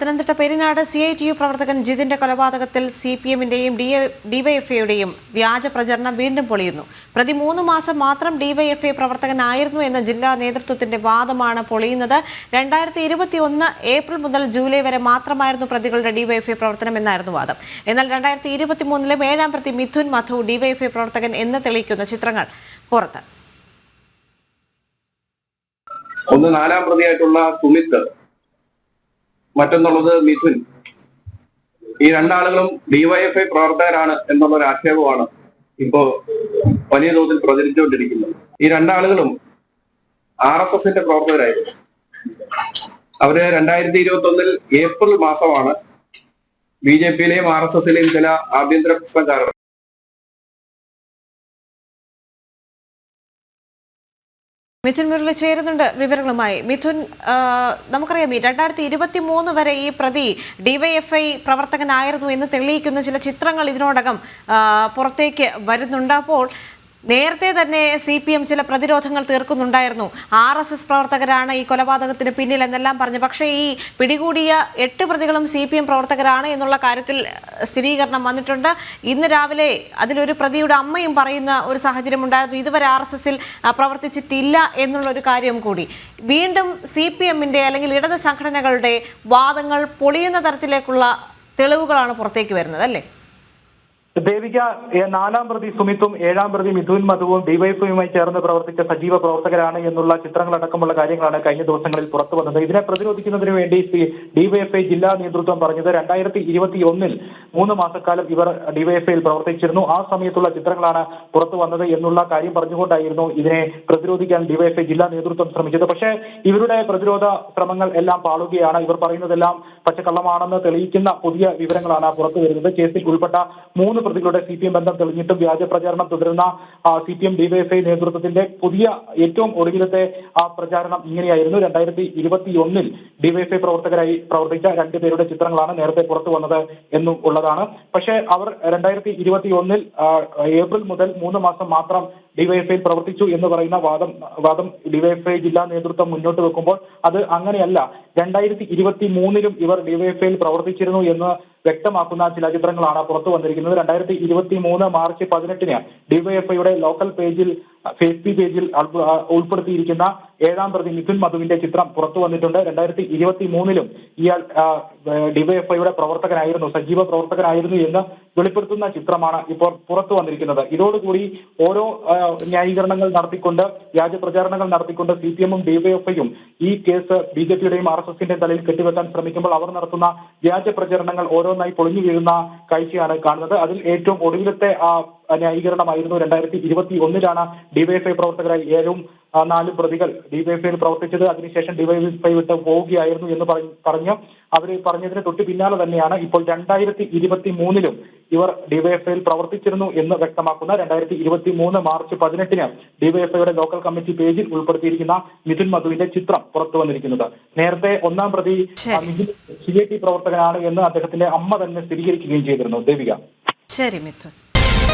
Pathanamthitta Perinad C I T U പ്രവർത്തകൻ ജിതിന്റെ കൊലപാതകത്തിൽ സി പി എമ്മിന്റെയും ഡിവൈഎഫ്ഐയുടെയും വ്യാജ പ്രചരണം വീണ്ടും പൊളിയുന്നു. പ്രതി മൂന്ന് മാസം മാത്രം ഡിവൈഎഫ്ഐ പ്രവർത്തകനായിരുന്നു എന്ന ജില്ലാ നേതൃത്വത്തിന്റെ വാദമാണ് പൊളിയുന്നത്. രണ്ടായിരത്തി ഇരുപത്തി ഒന്ന് ഏപ്രിൽ മുതൽ ജൂലൈ വരെ മാത്രമായിരുന്നു പ്രതികളുടെ ഡിവൈഎഫ്ഐ പ്രവർത്തനം എന്നായിരുന്നു വാദം. എന്നാൽ രണ്ടായിരത്തി ഇരുപത്തി മൂന്നിലെ ഏഴാം പ്രതി മിഥുൻ മധു ഡിവൈഎഫ്ഐ പ്രവർത്തകൻ എന്ന് തെളിയിക്കുന്ന ചിത്രങ്ങൾ പുറത്ത്. ഒന്ന് നാലാം പ്രതിയായിട്ടുള്ള സുമിത്ത് മറ്റൊന്നുള്ളത് മിഥുൻ. ഈ രണ്ടാളുകളും ഡിവൈഎഫ്ഐ പ്രവർത്തകരാണ് എന്നുള്ള ഒരു ആക്ഷേപമാണ് ഇപ്പോ വലിയ തോതിൽ പ്രചരിച്ചുകൊണ്ടിരിക്കുന്നത്. ഈ രണ്ടാളുകളും ആർ എസ് എസിന്റെ പ്രവർത്തകരായിരുന്നു. അവർ രണ്ടായിരത്തി ഇരുപത്തി ഒന്നിൽ ഏപ്രിൽ മാസമാണ് ബി ജെ പിയിലെയും ആർ എസ് എസിലെയും ചില ആഭ്യന്തര പ്രശ്നക്കാർ മിഥുൻ മുരളി ചേരുന്നുണ്ട് വിവരങ്ങളുമായി. മിഥുൻ നമുക്കറിയാം രണ്ടായിരത്തി ഇരുപത്തി മൂന്ന് വരെ ഈ പ്രതി ഡിവൈഎഫ്ഐ പ്രവർത്തകനായിരുന്നു എന്ന് തെളിയിക്കുന്ന ചില ചിത്രങ്ങൾ ഇതിനോടകം പുറത്തേക്ക് വരുന്നുണ്ട്. അപ്പോൾ നേരത്തെ തന്നെ സി പി എം ചില പ്രതിരോധങ്ങൾ തീർക്കുന്നുണ്ടായിരുന്നു. ആർ എസ് എസ് പ്രവർത്തകരാണ് ഈ കൊലപാതകത്തിന് പിന്നിൽ എന്നെല്ലാം പറഞ്ഞു. പക്ഷേ ഈ പിടികൂടിയ എട്ട് പ്രതികളും സി പി എം പ്രവർത്തകരാണ് എന്നുള്ള കാര്യത്തിൽ സ്ഥിരീകരണം വന്നിട്ടുണ്ട്. ഇന്ന് രാവിലെ അതിലൊരു പ്രതിയുടെ അമ്മയും പറയുന്ന ഒരു സാഹചര്യം ഉണ്ടായിരുന്നു. ഇതുവരെ ആർ എസ് എസിൽ പ്രവർത്തിച്ചിട്ടില്ല എന്നുള്ള ഒരു കാര്യം കൂടി. വീണ്ടും സി പി എമ്മിന്റെ അല്ലെങ്കിൽ ഇടത് സംഘടനകളുടെ വാദങ്ങൾ പൊളിയുന്ന തരത്തിലേക്കുള്ള തെളിവുകളാണ് പുറത്തേക്ക് വരുന്നത് അല്ലേ? ദേവിക നാലാം പ്രതി സുമിത്തും ഏഴാം പ്രതി മിഥുൻ മധുവും ഡിവൈഎഫ്ഐയുമായി ചേർന്ന് പ്രവർത്തിച്ച സജീവ പ്രവർത്തകരാണ് എന്നുള്ള ചിത്രങ്ങളടക്കമുള്ള കാര്യങ്ങളാണ് കഴിഞ്ഞ ദിവസങ്ങളിൽ പുറത്തു വന്നത്. ഇതിനെ പ്രതിരോധിക്കുന്നതിന് വേണ്ടി ഡിവൈഎഫ്ഐ ജില്ലാ നേതൃത്വം പറഞ്ഞത് രണ്ടായിരത്തി ഇരുപത്തി ഒന്നിൽ മൂന്ന് മാസക്കാലം ഇവർ ഡിവൈഎഫ്ഐയിൽ പ്രവർത്തിച്ചിരുന്നു. ആ സമയത്തുള്ള ചിത്രങ്ങളാണ് പുറത്തു വന്നത് എന്നുള്ള കാര്യം പറഞ്ഞുകൊണ്ടായിരുന്നു ഇതിനെ പ്രതിരോധിക്കാൻ ഡിവൈഎഫ്ഐ ജില്ലാ നേതൃത്വം ശ്രമിച്ചത്. പക്ഷേ ഇവരുടെ പ്രതിരോധ ശ്രമങ്ങൾ എല്ലാം പാളുകയാണ്. ഇവർ പറയുന്നതെല്ലാം പച്ചക്കള്ളമാണെന്ന് തെളിയിക്കുന്ന പുതിയ വിവരങ്ങളാണ് പുറത്തു വരുന്നത്. കേസിൽ ഉൾപ്പെട്ട മൂന്ന് പ്രതികളുടെ സി പി എം ബന്ധം തെളിഞ്ഞിട്ടും വ്യാജ പ്രചാരണം തുടരുന്ന സി പി എം ഡിവൈഎഫ്ഐ നേതൃത്വത്തിന്റെ പുതിയ ഏറ്റവും ഒടുവിലത്തെ പ്രചാരണം ഇങ്ങനെയായിരുന്നു. രണ്ടായിരത്തി ഇരുപത്തി ഒന്നിൽ പ്രവർത്തകരായി പ്രവർത്തിച്ച രണ്ടുപേരുടെ ചിത്രങ്ങളാണ് നേരത്തെ പുറത്തു വന്നത് എന്നും ഉള്ളതാണ്. പക്ഷേ അവർ രണ്ടായിരത്തി ഇരുപത്തി ഒന്നിൽ ഏപ്രിൽ മുതൽ മൂന്ന് മാസം മാത്രം ഡിവൈഎഫ്ഐയിൽ പ്രവർത്തിച്ചു എന്ന് പറയുന്ന വാദം വാദം ഡിവൈഎഫ്ഐ ജില്ലാ നേതൃത്വം മുന്നോട്ട് വെക്കുമ്പോൾ അത് അങ്ങനെയല്ല. രണ്ടായിരത്തി ഇരുപത്തി മൂന്നിലും ഇവർ ഡിവൈഎഫ്ഐയിൽ പ്രവർത്തിച്ചിരുന്നു എന്ന് വ്യക്തമാക്കുന്ന ചില ചിത്രങ്ങളാണ് പുറത്തു വന്നിരിക്കുന്നത്. രണ്ടായിരത്തി ഇരുപത്തി മൂന്ന് മാർച്ച് പതിനെട്ടിന് ഡിവൈഎഫ്ഐയുടെ ലോക്കൽ പേജിൽ ഫേസ്ബുക്ക് പേജിൽ ഉൾപ്പെടുത്തിയിരിക്കുന്ന ഏഴാം പ്രതി മിഥുൻ മധുവിന്റെ ചിത്രം പുറത്തു വന്നിട്ടുണ്ട്. രണ്ടായിരത്തി ഇരുപത്തി മൂന്നിലും ഇയാൾ ഡിവൈഎഫ്ഐയുടെ പ്രവർത്തകനായിരുന്നു സജീവ പ്രവർത്തകനായിരുന്നു എന്ന് വെളിപ്പെടുത്തുന്ന ചിത്രമാണ് ഇപ്പോൾ പുറത്തു വന്നിരിക്കുന്നത്. ഇതോടുകൂടി ഓരോ ന്യായീകരണങ്ങൾ നടത്തിക്കൊണ്ട് വ്യാജ പ്രചാരണങ്ങൾ നടത്തിക്കൊണ്ട് സി പി എമ്മും ഡിവൈഎഫ്ഐയും ഈ കേസ് ബി ജെ പിയുടെയും ആർ എസ് എസിന്റെയും തലയിൽ കെട്ടിവെക്കാൻ ശ്രമിക്കുമ്പോൾ അവർ നടത്തുന്ന വ്യാജ പ്രചരണങ്ങൾ ഓരോന്നായി പൊളിഞ്ഞു വീഴുന്ന കാഴ്ചയാണ് കാണുന്നത്. അതിൽ ഏറ്റവും ഒടുവിലത്തെ ആ ന്യായീകരണമായിരുന്നു. രണ്ടായിരത്തി ഇരുപത്തി ഒന്നിലാണ് ഡിവൈഎഫ്ഐ പ്രവർത്തകരായി ഏഴും നാല് പ്രതികൾ ഡിവൈഎഫ്ഐയിൽ പ്രവർത്തിച്ചത്. അതിനുശേഷം ഡിവൈഎഫ്ഐ വിട്ട് പോവുകയായിരുന്നു എന്ന് പറഞ്ഞു പറഞ്ഞ്. അവർ പറഞ്ഞതിന് തൊട്ട് പിന്നാലെ തന്നെയാണ് ഇപ്പോൾ രണ്ടായിരത്തി ഇരുപത്തി മൂന്നിലും ഇവർ ഡിവൈഎഫ്ഐയിൽ പ്രവർത്തിച്ചിരുന്നു എന്ന് വ്യക്തമാക്കുന്ന രണ്ടായിരത്തി ഇരുപത്തി മൂന്ന് മാർച്ച് പതിനെട്ടിന് ഡിവൈഎഫ്ഐയുടെ ലോക്കൽ കമ്മിറ്റി പേജിൽ ഉൾപ്പെടുത്തിയിരിക്കുന്ന മിഥുൻ മധുവിന്റെ ചിത്രം പുറത്തു വന്നിരിക്കുന്നത്. നേരത്തെ ഒന്നാം പ്രതി മിഥുൻ സി ഐ ടി പ്രവർത്തകനാണ് എന്ന് അദ്ദേഹത്തിന്റെ അമ്മ തന്നെ സ്ഥിരീകരിക്കുകയും ചെയ്തിരുന്നു. ദേവിക. ശരി മിഥുൻ.